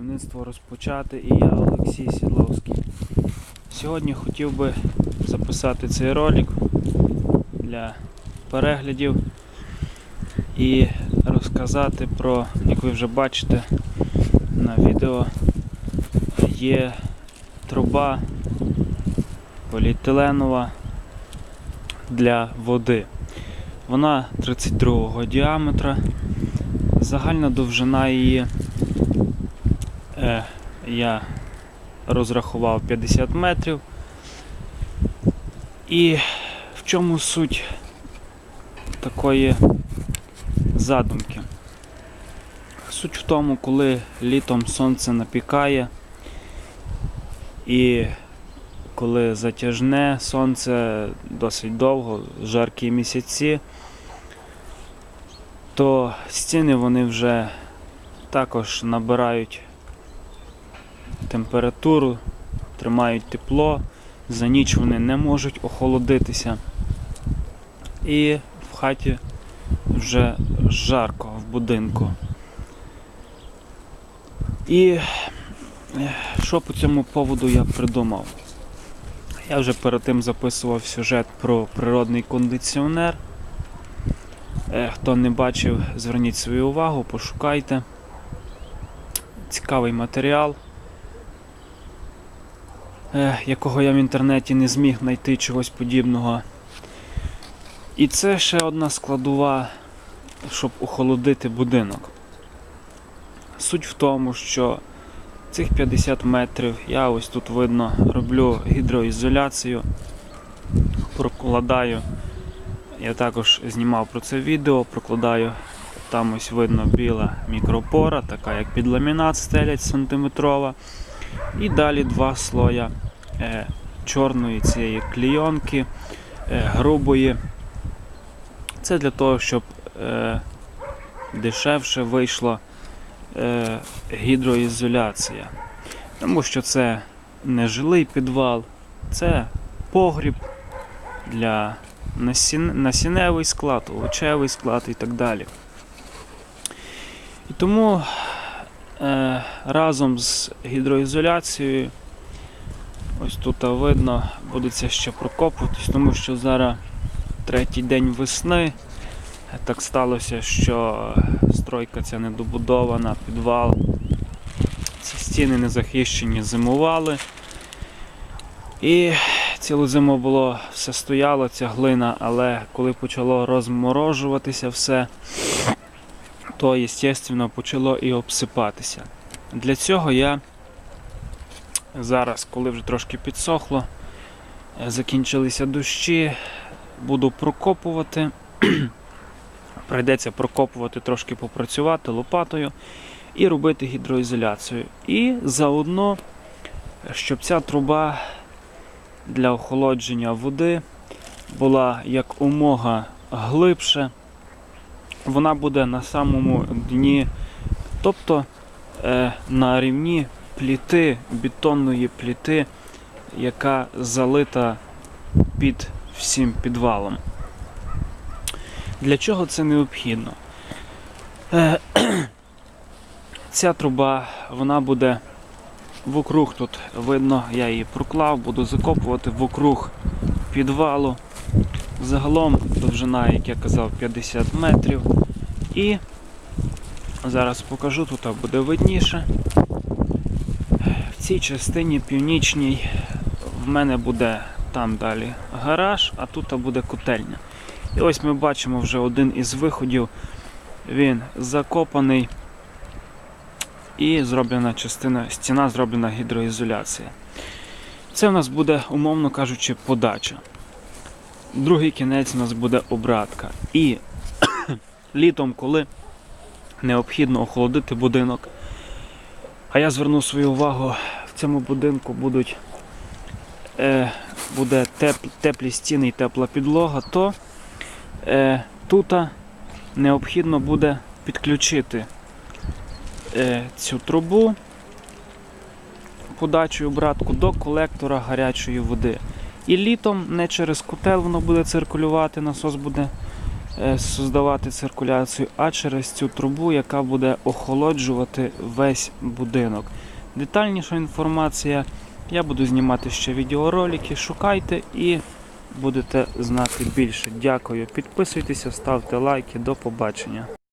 будівництво розпочати і я Олексій Сідловський. Сьогодні хотів би записати цей ролик для переглядів і розказати про, як ви вже бачите на відео, є труба поліетиленова для води. Вона 32 діаметра. Загальна довжина її е, я розрахував 50 метрів. І в чому суть такої задумки? Суть в тому, коли літом сонце напікає і коли затяжне сонце досить довго, жаркі місяці, то стіни вони вже також набирають температуру, тримають тепло, за ніч вони не можуть охолодитися. І в хаті вже жарко в будинку. І е, що по цьому поводу я придумав? Я вже перед тим записував сюжет про природний кондиціонер. Е, Хто не бачив, зверніть свою увагу, пошукайте. Цікавий матеріал, якого я в інтернеті не зміг знайти чогось подібного. І це ще одна складова, щоб охолодити будинок. Суть в тому, що цих 50 метрів я ось тут видно роблю гідроізоляцію, прокладаю. Я також знімав про це відео, прокладаю. Там ось видно біла мікропора, така як під ламінат стелять сантиметрова. І далі два слоя е, чорної цієї клійонки, е, грубої. Це для того, щоб е, дешевше вийшла гідроізоляція. Тому що це не жилий підвал, це погріб для насін... насінневий склад, овочевий склад і так далі. І тому разом з гідроізоляцією, ось тут видно, будеться ще прокопуватись, тому що зараз третій день весни. Так сталося, що стройка ця недобудована, підвал. Ці стіни не захищені, зимували. І цілу зиму було все стояло, ця глина, але коли почало розморожуватися все, то, звісно, почало і обсипатися. Для цього я зараз, коли вже трошки підсохло, закінчилися дощі, буду прокопувати. Прийдеться прокопувати, трошки попрацювати лопатою і робити гідроізоляцію. І заодно, щоб ця труба для охолодження води була як умога глибше, вона буде на самому дні, тобто е, на рівні пліти, бетонної пліти, яка залита під всім підвалом. Для чого це необхідно? Е, Ця труба, вона буде вокруг тут видно, я її проклав, буду закопувати вокруг підвалу. Загалом довжина, як я казав, 50 метрів. І зараз покажу, тут буде видніше. В цій частині північній в мене буде там далі гараж, а тут буде котельня. І ось ми бачимо вже один із виходів. Він закопаний і зроблена частина, стіна зроблена гідроізоляція. Це у нас буде, умовно кажучи, подача. Другий кінець у нас буде обратка. І літом, коли необхідно охолодити будинок, а я зверну свою увагу, в цьому будинку будуть, е, буде теп, теплі стіни і тепла підлога, то е, тут необхідно буде підключити е, цю трубу подачу і обратку до колектора гарячої води. І літом не через котел воно буде циркулювати, насос буде е, создавати циркуляцію, а через цю трубу, яка буде охолоджувати весь будинок. Детальніша інформація. Я буду знімати ще відеоролики. Шукайте і будете знати більше. Дякую. Підписуйтеся, ставте лайки. До побачення.